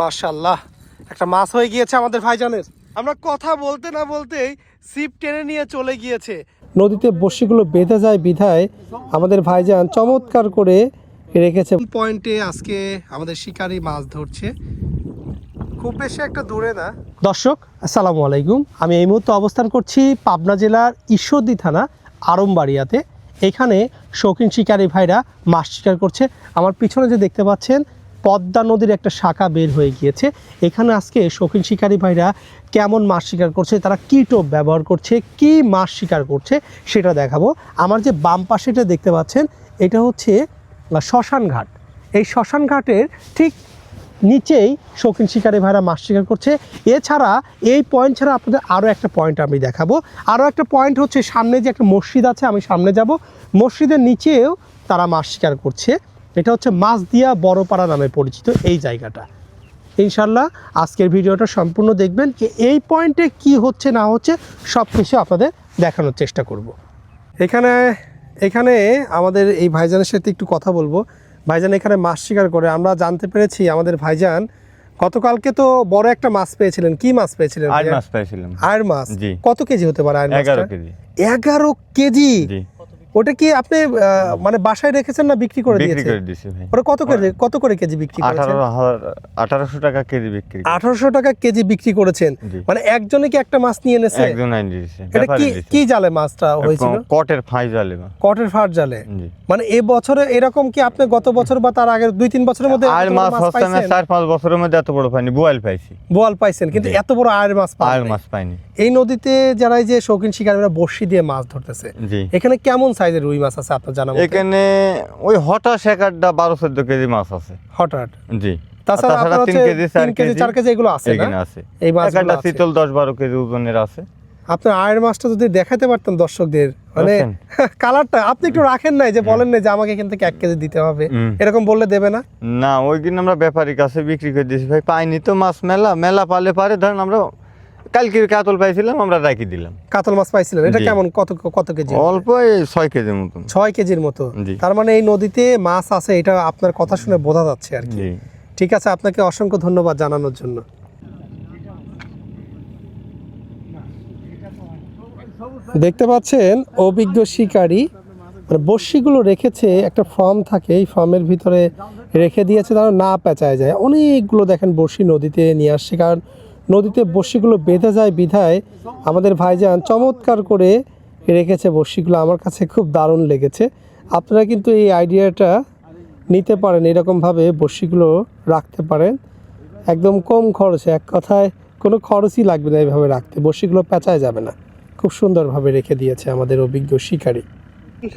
মাশাল্লাহ একটা মাছ হয়ে গিয়েছে আমাদের ভাইজানের। আমরা কথা বলতে না বলতেই সিপ টেনে নিয়ে চলে গিয়েছে। নদীতে বড়শিগুলো বেঁধে যায় বিধায় আমাদের ভাইজান চমৎকার করে রেখেছে। পয়েন্টে আজকে আমাদের শিকারি মাছ ধরছে। খুব বেশি একটা দূরে না। দর্শক আসসালামু আলাইকুম। আমি এই মুহূর্তে অবস্থান করছি পাবনা জেলার ঈশ্বরদী থানা আরমবাড়িয়াতে। এখানে শৌখিন শিকারী ভাইরা মাছ শিকার করছে। আমার পিছনে যে দেখতে পাচ্ছেন পদ্মা নদীর একটা শাখা বের হয়ে গিয়েছে। এখানে আজকে শৌখিন শিকারী ভাইরা কেমন মাছ শিকার করছে, তারা কী টোপ ব্যবহার করছে, কি মাছ শিকার করছে সেটা দেখাবো। আমার যে বাম পাশেটা দেখতে পাচ্ছেন, এটা হচ্ছে শ্মশান ঘাট। এই শ্মশান ঘাটের ঠিক নিচেই শৌখিন শিকারী ভাইরা মাছ শিকার করছে। এছাড়া এই পয়েন্ট ছাড়া আপনাদের আরও একটা পয়েন্ট আমি দেখাবো। আরও একটা পয়েন্ট হচ্ছে সামনে যে একটা মসজিদ আছে, আমি সামনে যাব। মসজিদের নিচেও তারা মাছ শিকার করছে। এটা হচ্ছে মাছদিয়া বড়পাড়া নামে পরিচিত এই জায়গাটা। ইনশাল্লাহ আজকের ভিডিওটা সম্পূর্ণ দেখবেন যে এই পয়েন্টে কি হচ্ছে না হচ্ছে সব কিছু আপনাদের দেখানোর চেষ্টা করব। এখানে এখানে আমাদের এই ভাইজানের সাথে একটু কথা বলব। ভাইজান এখানে মাছ শিকার করে আমরা জানতে পেরেছি আমাদের ভাইজান গতকালকে তো বড় একটা মাছ পেয়েছিলেন। কি মাছ পেয়েছিলেন? মাস পাইছিলাম মাছ কত কেজি হতে পারে এগারো কেজি। এগারো কেজি? ওটা কি আপনি মানে বাসায় রেখেছেন না বিক্রি করে বিক্রি দিয়েছেন? করে দিছি ভাই। ওটা কত করে কত করে কেজি বিক্রি করেছেন? আঠারো হাজার আঠারোশো টাকা কেজি বিক্রি করি। আঠারোশো টাকা কেজি বিক্রি করেছেন। মানে একজনে কি একটা মাছ নিয়ে এনেছে? একজন দিয়েছে। এটা কি কি জালে মাছটা হয়েছিল? কটের ফাঁই জালে কটের ফাট জালে? মানে এ বছরে এরকম কি আপনি গত বছর বা তার আগের দুই তিন বছরের মধ্যে আর মাছ হচ্ছে না চার পাঁচ বছরের মধ্যে এত বড় পাইনি বোয়াল পাইছি। বোয়াল পাইছেন কিন্তু এত বড় আয়ের মাছ পান আর মাছ পাইনি। এই নদীতে যারা এই যে শৌখিন শিকারীরা বর্ষি দিয়ে মাছ ধরতেছে এখানে কেমন সাইজের রুই মাছ আছে আপনার জানা এখানে ওই হঠাৎ একটা বারো চোদ্দ কেজি মাছ আছে। হঠাৎ? জি। তাছাড়া তিন কেজি তিন কেজি চার কেজি এগুলো আছে এখানে আছে। এই মাছগুলো শীতল দশ বারো কেজি ওজনের আছে। আপনার আয়ের মাছটা যদি দেখাতে পারতেন দর্শকদের মানে কালারটা আপনি একটু রাখেন নাই যে বলেন না যে আমাকে এখান থেকে এক কেজি দিতে হবে। এরকম বললে দেবে না? না ওই দিন আমরা ব্যাপারীর কাছে বিক্রি করে দিয়েছি। ভাই পাইনি তো মাছ মেলা মেলা পালে পারে। ধরেন আমরা কালকে কাতল পাইছিলাম আমরা রাখি দিলাম। কাতল মাছ পাইছিলেন? এটা কেমন কত কত কেজি? অল্প এই ছয় কেজির মতন। ছয় কেজির মতো। তার মানে এই নদীতে মাছ আছে এটা আপনার কথা শুনে বোঝা যাচ্ছে আর কি। ঠিক আছে আপনাকে অসংখ্য ধন্যবাদ জানানোর জন্য। দেখতে পাচ্ছেন অভিজ্ঞ শিকারী। মানে বড়শিগুলো রেখেছে একটা ফর্ম থাকে এই ফর্মের ভিতরে রেখে দিয়েছে তারা না পেঁচায় যায়। অনেকগুলো দেখেন বড়শি নদীতে নিয়ে আসছে কারণ নদীতে বড়শিগুলো বেঁধে যায় বিধায় আমাদের ভাইজান চমৎকার করে রেখেছে বড়শিগুলো। আমার কাছে খুব দারুণ লেগেছে। আপনারা কিন্তু এই আইডিয়াটা নিতে পারেন, এরকমভাবে বড়শিগুলো রাখতে পারেন। একদম কম খরচে, এক কথায় কোনো খরচই লাগবে না এইভাবে রাখতে। বড়শিগুলো পেঁচায় যাবে না। খুব সুন্দরভাবে রেখে দিয়েছে আমাদের অভিজ্ঞ শিকারী।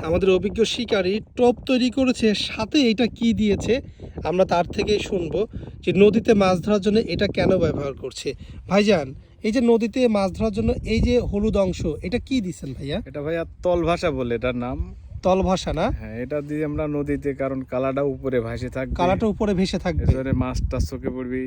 আমাদের অভিজ্ঞ শিকারী টোপ তৈরি করেছে, সাথে এটা কি দিয়েছে, আমরা তার থেকেই শুনব যে নদীতে মাছ ধরার জন্য এটা কেন ব্যবহার করছে। ভাইজান, এই যে নদীতে মাছ ধরার জন্য এই যে হলুদ অংশ, এটা কি দিচ্ছেন ভাইয়া? এটা ভাইয়া তল ভাষা বলে, এটার নাম তল না? হ্যাঁ এটা দিয়ে আমরা নদীতে কারণ কালাটা উপরে ভাসে থাকবে। কালাটা উপরে ভেসে থাকবে। মাছটা চোখে পড়বি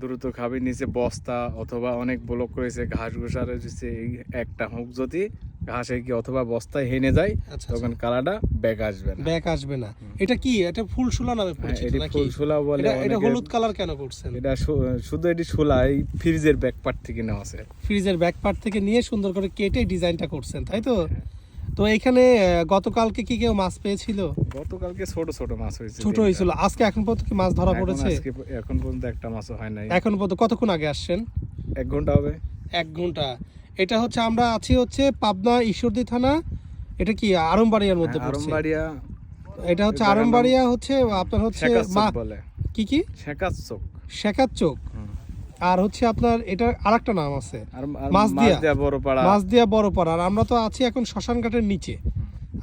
দ্রুত খাবি নিচে বস্তা অথবা অনেক ব্লক করেছে ঘাস ঘুষা রয়েছে এই একটা হুক যদি ঘাসে কি অথবা বস্তায় হেনে যায় আচ্ছা তখন কালাটা ব্যাক আসবে না। ব্যাক আসবে না। এটা কি? এটা ফুল সুলা নামে হ্যাঁ, পরিচিত নাকি? ফুল শুলা বলে এটা এটা হলুদ কালার কেন করছেন? এটা শুধু এটি শুলা এই ফ্রিজের ব্যাক পার্ট থেকে নেওয়া আছে। ফ্রিজের ব্যাক পার্ট থেকে নিয়ে সুন্দর করে কেটে ডিজাইনটা করছেন তাই তো? তো এখানে গতকালকে কি কেউ মাছ পেয়েছিল? গতকালকে ছোট ছোট মাছ হয়েছে ছোট হয়েছিল। আজকে এখন পর্যন্ত কি মাছ ধরা পড়েছে? এখন পর্যন্ত একটা মাছও হয় নাই। এখন পর্যন্ত কতক্ষণ আগে আসছেন? এক ঘণ্টা হবে। এক ঘণ্টা। এটা হচ্ছে আমরা আছি হচ্ছে পাবনা ঈশ্বরদী থানা। এটা কি আরমবাড়িয়ার মধ্যে পড়ছে? আরমবাড়িয়া। এটা হচ্ছে আরমবাড়িয়া হচ্ছে আপনার হচ্ছে কি কি? শেখার চোখ। শেখার চোখ। আর হচ্ছে আপনার এটা আরেকটা নাম আছে। আর আর মাছ মাছ দিয়া। দিয়া মাছ দিয়া বড় আর আমরা তো আছি এখন শ্মশান ঘাটের নিচে।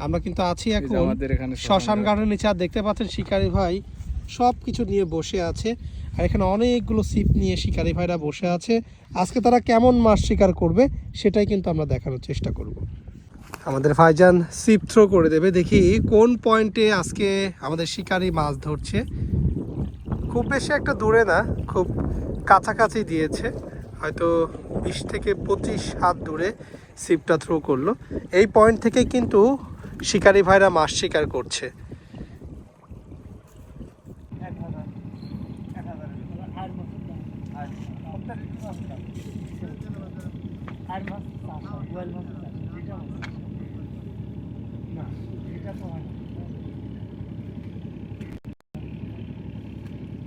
আমরা কিন্তু আছি এখন আমাদের এখানে শ্মশান ঘাটের নিচে। আর দেখতে পাচ্ছেন শিকারি ভাই সব কিছু নিয়ে বসে আছে। আর এখানে অনেকগুলো সিপ নিয়ে শিকারি ভাইরা বসে আছে। আজকে তারা কেমন মাছ শিকার করবে সেটাই কিন্তু আমরা দেখানোর চেষ্টা করব। আমাদের ভাইজান সিপ থ্রো করে দেবে। দেখি কোন পয়েন্টে আজকে আমাদের শিকারি মাছ ধরছে। খুব বেশি একটা দূরে না খুব কাছাকাছি দিয়েছে। হয়তো বিশ থেকে পঁচিশ হাত দূরে সিপটা থ্রো করল। এই পয়েন্ট থেকে কিন্তু শিকারি ভাইরা মাছ শিকার করছে।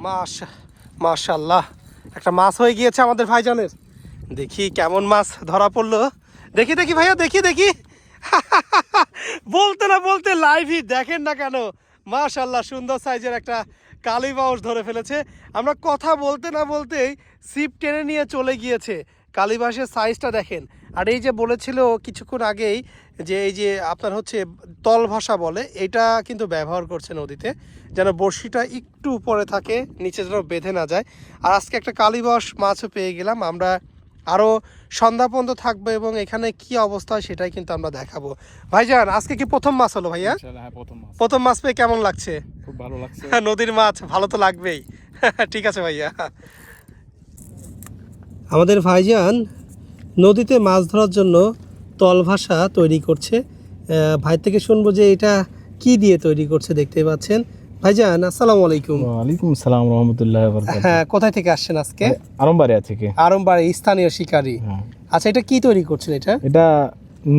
মাশা, মাশাল্লাহ। একটা মাছ হয়ে গিয়েছে আমাদের ভাইজানের। দেখি কেমন মাছ ধরা পড়ল। দেখি দেখি ভাইয়া, দেখি দেখি। বলতে না বলতে লাইভই দেখেন না কেন। মাশাল্লাহ সুন্দর সাইজের একটা কালি বাউস ধরে ফেলেছে। আমরা কথা বলতে না বলতেই সিপ টেনে নিয়ে চলে গিয়েছে। কালিবাসের সাইজটা দেখেন। আর এই যে বলেছিল কিছুক্ষণ আগেই যে এই যে আপনার হচ্ছে তল ভাষা বলে এটা কিন্তু ব্যবহার করছে নদীতে যেন বড়শিটা একটু উপরে থাকে নিচে যেন বেঁধে না যায়। আর আজকে একটা কালীবাস মাছও পেয়ে গেলাম আমরা আরও সন্ধ্যা পর্যন্ত থাকব এবং এখানে কি অবস্থা হয় সেটাই কিন্তু আমরা দেখাবো। ভাইজান আজকে কি প্রথম মাছ হলো ভাইয়া? হ্যাঁ প্রথম মাছ। প্রথম মাছ পেয়ে কেমন লাগছে? খুব ভালো লাগছে। নদীর মাছ ভালো তো লাগবেই। ঠিক আছে ভাইয়া। আমাদের ভাইজান নদীতে মাছ ধরার জন্য তল ভাষা তৈরি করছে। ভাই থেকে শুনব যে এটা কি দিয়ে তৈরি করছে দেখতে পাচ্ছেন। ভাইজান আসসালামু আলাইকুম। ওয়ালাইকুম সালাম রহমতুল্লাহ হ্যাঁ কোথায় থেকে আসছেন আজকে? আরমবাড়িয়া থেকে। আরমবাড়ি স্থানীয় শিকারী। হ্যাঁ। আচ্ছা এটা কি তৈরি করছেন এটা? এটা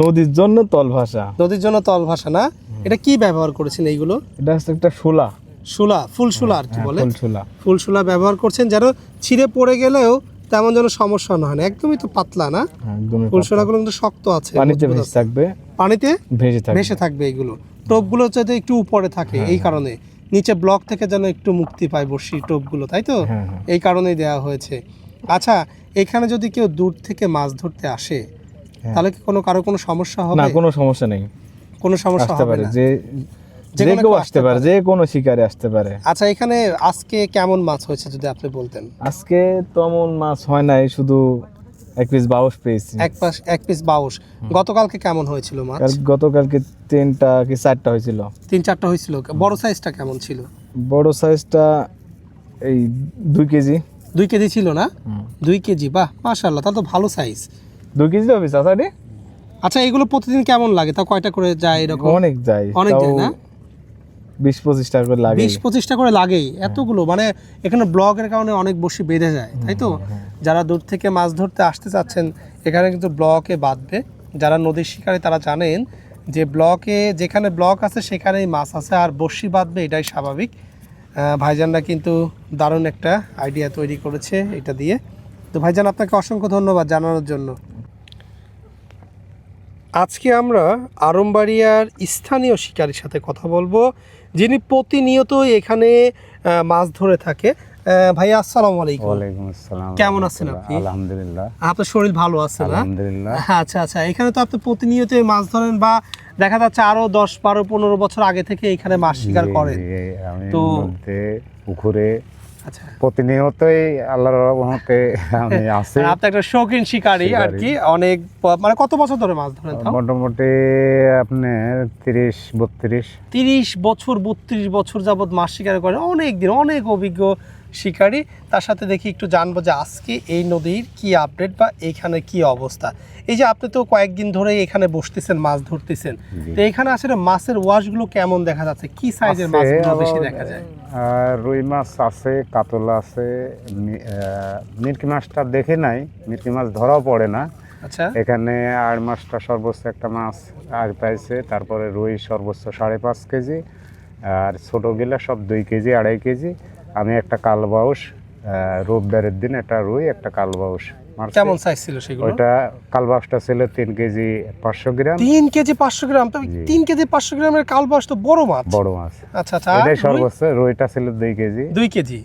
নদীর জন্য তল ভাষা। নদীর জন্য তল ভাষা না? এটা কি ব্যবহার করেছেন এইগুলো? এটা হচ্ছে একটা শোলা। শুলা ফুল শুলা আর কি হ্যাঁ, বলে। ফুল শোলা। ফুল শুলা ব্যবহার করছেন যেন ছিঁড়ে পড়ে গেলেও তেমন যেন সমস্যা না হয় একদমই তো পাতলা না? হ্যাঁ, একদমই ফুল পাতলা। কিন্তু শক্ত আছে পানিতে ভেসে থাকবে। পানিতে? ভেসে থাকবে। ভেসে থাকবে এইগুলো। টোপগুলো যাতে একটু উপরে থাকে এই কারণে। নিচে ব্লক থেকে যেন একটু মুক্তি পায় বর্ষি টোপগুলো তাই তো? হ্যাঁ হ্যাঁ। এই কারণেই দেওয়া হয়েছে। আচ্ছা এখানে যদি কেউ দূর থেকে মাছ ধরতে আসে তাহলে কি কোনো কারও কোনো সমস্যা হবে? না কোনো সমস্যা নেই। কোনো সমস্যা হবে না। যে যে কেউ আসতে পারে যে কোনো শিকারে আসতে পারে। আচ্ছা এখানে আজকে কেমন মাছ হয়েছে যদি আপনি বলতেন? আজকে তেমন মাছ হয় নাই শুধু এক পিস বাউস পেয়েছি। এক পাশ এক পিস বাউশ। গতকালকে কেমন হয়েছিল মাছ? গতকালকে তিনটা কি চারটা হয়েছিল। তিন চারটা হয়েছিল। বড় সাইজটা কেমন ছিল? বড় সাইজটা এই দুই কেজি। দুই কেজি ছিল না? দুই কেজি বাহ মাশাল্লাহ তা তো ভালো সাইজ দুই কেজি হবে চাচাটি। আচ্ছা এগুলো প্রতিদিন কেমন লাগে? তা কয়টা করে যায় এরকম? অনেক যায় অনেক যায় না? বিশ পঁচিশ টাকা করে লাগে। বিশ পঁচিশটা করে লাগেই। এতগুলো মানে এখানে ব্লকের কারণে অনেক বসি বেঁধে যায় তাই তো? যারা দূর থেকে মাছ ধরতে আসতে চাচ্ছেন এখানে কিন্তু ব্লকে বাঁধবে। যারা নদীর শিকারে তারা জানেন যে ব্লকে যেখানে ব্লক আছে সেখানেই মাছ আছে আর বসি বাঁধবে এটাই স্বাভাবিক। ভাইজানরা কিন্তু দারুণ একটা আইডিয়া তৈরি করেছে এটা দিয়ে। তো ভাইজান আপনাকে অসংখ্য ধন্যবাদ জানানোর জন্য। আজকে আমরা আরমবাড়িয়ার স্থানীয় শিকারীর সাথে কথা বলব। যিনি প্রতিনিয়ত এখানে মাছ ধরে থাকে। ভাইয়া আসসালামু আলাইকুম। ওয়ালাইকুম আসসালাম। কেমন আছেন আপনি? আলহামদুলিল্লাহ। আপনার শরীর ভালো আছে না? আলহামদুলিল্লাহ। আচ্ছা আচ্ছা এখানে তো আপনি প্রতিনিয়ত মাছ ধরেন বা দেখা যাচ্ছে আরও দশ বারো পনেরো বছর আগে থেকে এখানে মাছ শিকার করেন। তো- পুকুরে প্রতিনিয়তই আল্লাহর রহমতে আমি আছি। আপনি একটা শৌখিন শিকারী আর কি অনেক মানে কত বছর ধরে মাছ ধরেন মোটামুটি আপনার তিরিশ বত্রিশ। তিরিশ বছর বত্রিশ বছর যাবৎ মাছ শিকার করে অনেক দিন অনেক অভিজ্ঞ শিকারী। তার সাথে দেখি একটু জানব যে আজকে এই নদীর কি আপডেট বা এইখানে কি অবস্থা। এই যে আপনি তো কয়েকদিন ধরে এখানে বসতেছেন মাছ ধরতেছেন। তো এখানে আসলে মাছের ওয়াশগুলো কেমন দেখা যাচ্ছে? কি সাইজের মাছগুলো বেশি দেখা যায়? আর রুই মাছ আছে কাতলা আছে মিরকি মাছটা দেখে নাই মিরকি মাছ ধরাও পড়ে না। আচ্ছা। এখানে আর মাছটা সর্বোচ্চ একটা মাছ আর পাইছে তারপরে রুই সর্বোচ্চ সাড়ে পাঁচ কেজি আর ছোট গিলা সব দুই কেজি আড়াই কেজি। আমি একটা কালবাউস রোববারের দিন একটা রুই একটা কালবাউস কেমন সাইজ ছিল সেগুলো? ওইটা কালবাউসটা ছিল তিন কেজি পাঁচশো গ্রাম। তিন কেজি পাঁচশো গ্রাম? তো তিন কেজি পাঁচশো গ্রামের কালবাউস তো বড় মাছ। বড় মাছ। আচ্ছা আচ্ছা এটাই সর্বোচ্চ রুইটা ছিল দুই কেজি। দুই কেজি।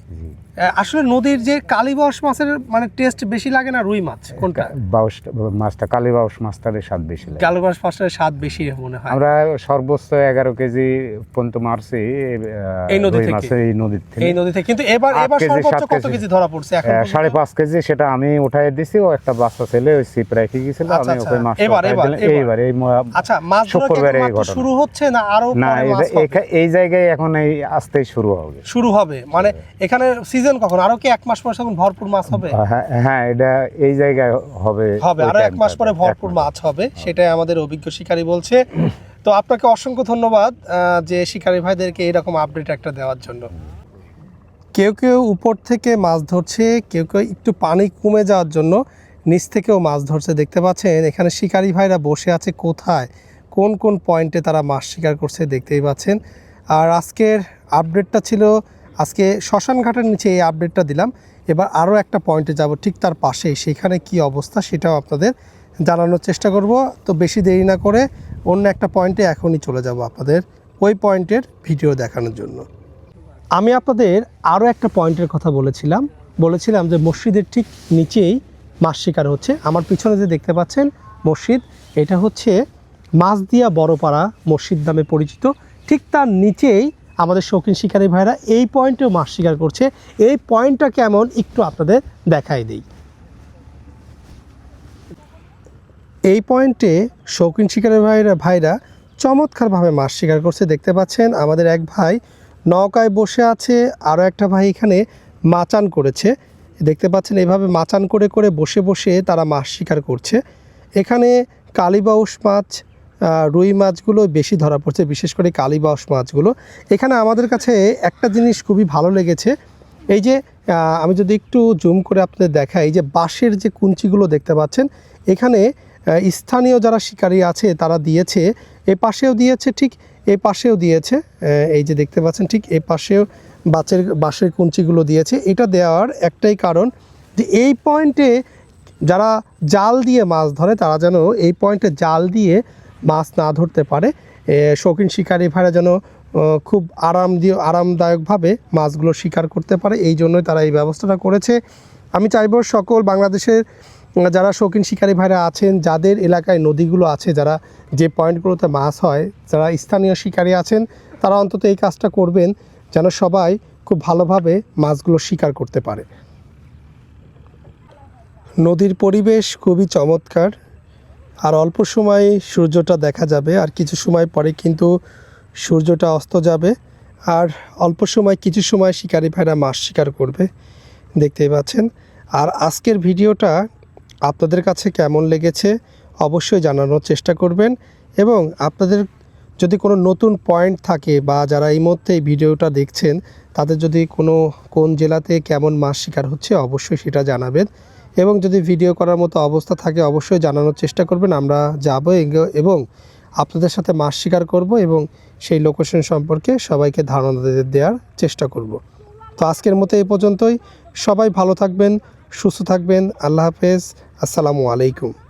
আসলে নদীর যে কালীবাস মাছের মানে টেস্ট বেশি লাগে না রুই মাছ কোনটা বাউসটা মাছটা কালীবাউস মাছটার স্বাদ বেশি লাগে কালীবাস মাছের স্বাদ বেশি মনে হয় আমরা সর্বোচ্চ এগারো কেজি পর্যন্ত মারছি এই নদী থেকে? এই নদীর থেকে এই নদীতে কিন্তু এবার এবার সর্বোচ্চ কত কেজি। ধরা পড়ছে এখন? সাড়ে পাঁচ কেজি সেটা আমি উঠাই দিছি ও একটা বাচ্চা ছেলে ওই সিপ রেখে গেছিল আচ্ছা, আমি আচ্ছা। ওকে মাছ এবার, এবার। এইবার এই আচ্ছা মাছ শুক্রবারে এই ঘটনা। শুরু হচ্ছে না আরও না এই- জায়গায় এখন এই আসতেই শুরু হবে শুরু হবে মানে এখানে সিজন কখন? আরও কি এক মাস পরে তখন ভরপুর মাছ হবে? হ্যাঁ হ্যাঁ এটা এই জায়গায় হবে হবে আরও এক মাস পরে ভরপুর মাছ হবে সেটাই আমাদের অভিজ্ঞ শিকারী বলছে। তো আপনাকে অসংখ্য ধন্যবাদ যে শিকারী ভাইদেরকে এরকম আপডেট একটা দেওয়ার জন্য। কেউ কেউ উপর থেকে মাছ ধরছে কেউ কেউ একটু পানি কমে যাওয়ার জন্য নিচ থেকেও মাছ ধরছে দেখতে পাচ্ছেন? এখানে শিকারী ভাইরা বসে আছে কোথায়? কোন কোন পয়েন্টে তারা মাছ শিকার করছে দেখতেই পাচ্ছেন। আর আজকের আপডেটটা ছিল আজকে শ্মশানঘাটের নিচে এই আপডেটটা দিলাম। এবার আরও একটা পয়েন্টে যাব, ঠিক তার পাশেই সেখানে কি অবস্থা সেটাও আপনাদের জানানোর চেষ্টা করব। তো বেশি দেরি না করে অন্য একটা পয়েন্টে এখনই চলে যাব আপনাদের ওই পয়েন্টের ভিডিও দেখানোর জন্য। আমি আপনাদের আরও একটা পয়েন্টের কথা বলেছিলাম। বলেছিলাম যে মসজিদের ঠিক নিচেই মাছ শিকার হচ্ছে। আমার পিছনে যে দেখতে পাচ্ছেন মসজিদ, এটা হচ্ছে মাছদিয়া বড়পাড়া মসজিদ নামে পরিচিত। ঠিক তার নিচেই আমাদের শৌখিন শিকারী ভাইরা এই পয়েন্টেও মাছ শিকার করছে। এই পয়েন্টটা কেমন একটু আপনাদের দেখাই দিই। এই পয়েন্টে শৌখিন শিকারী ভাইরা ভাইরা চমৎকারভাবে মাছ শিকার করছে, দেখতে পাচ্ছেন আমাদের এক ভাই নৌকায় বসে আছে, আরও একটা ভাই এখানে মাচান করেছে। দেখতে পাচ্ছেন এইভাবে মাচান করে করে বসে বসে তারা মাছ শিকার করছে। এখানে কালীবাউস মাছ রুই মাছগুলো বেশি ধরা পড়ছে, বিশেষ করে কালীবাউস মাছগুলো। এখানে আমাদের কাছে একটা জিনিস খুবই ভালো লেগেছে, এই যে আমি যদি একটু জুম করে আপনাদের দেখাই, এই যে বাঁশের যে কুঞ্চিগুলো দেখতে পাচ্ছেন, এখানে স্থানীয় যারা শিকারী আছে তারা দিয়েছে, এ পাশেও দিয়েছে, ঠিক এ পাশেও দিয়েছে এই যে দেখতে পাচ্ছেন, ঠিক এ পাশেও বাঁচের, বাঁশের কুঞ্চিগুলো দিয়েছে। এটা দেওয়ার একটাই কারণ যে এই পয়েন্টে যারা জাল দিয়ে মাছ ধরে, তারা যেন এই পয়েন্টে জাল দিয়ে মাছ না ধরতে পারে। শৌখিন শিকারী ভাইরা যেন খুব আরাম দিয়ে, আরামদায়কভাবে মাছগুলো শিকার করতে পারে, এই জন্যই তারা এই ব্যবস্থাটা করেছে। আমি চাইব সকল বাংলাদেশের যারা শৌখিন শিকারী ভাইরা আছেন, যাদের এলাকায় নদীগুলো আছে, যারা যে পয়েন্টগুলোতে মাছ হয়, যারা স্থানীয় শিকারী আছেন, তারা অন্তত এই কাজটা করবেন, যেন সবাই খুব ভালোভাবে মাছগুলো শিকার করতে পারে। নদীর পরিবেশ খুবই চমৎকার। আর অল্প সময় সূর্যটা দেখা যাবে, আর কিছু সময় পরে কিন্তু সূর্যটা অস্ত যাবে, আর অল্প সময় কিছু সময় শিকারি ভাইরা মাছ শিকার করবে। দেখতেই পাচ্ছেন। আর আজকের ভিডিওটা আপনাদের কাছে কেমন লেগেছে অবশ্যই জানানোর চেষ্টা করবেন এবং আপনাদের যদি কোনো নতুন পয়েন্ট থাকে বা যারা এই মুহূর্তে এই ভিডিওটা দেখছেন, তাদের যদি কোনো কোন জেলাতে কেমন মাছ শিকার হচ্ছে অবশ্যই সেটা জানাবেন। এবং যদি ভিডিও করার মতো অবস্থা থাকে, অবশ্যই জানানোর চেষ্টা করবেন। আমরা যাব এবং আপনাদের সাথে মাছ শিকার করব এবং সেই লোকেশন সম্পর্কে সবাইকে ধারণা দেওয়ার চেষ্টা করব। তো আজকের মতো এই পর্যন্তই। সবাই ভালো থাকবেন, সুস্থ থাকবেন। আল্লাহ হাফেজ। আসসালামু আলাইকুম।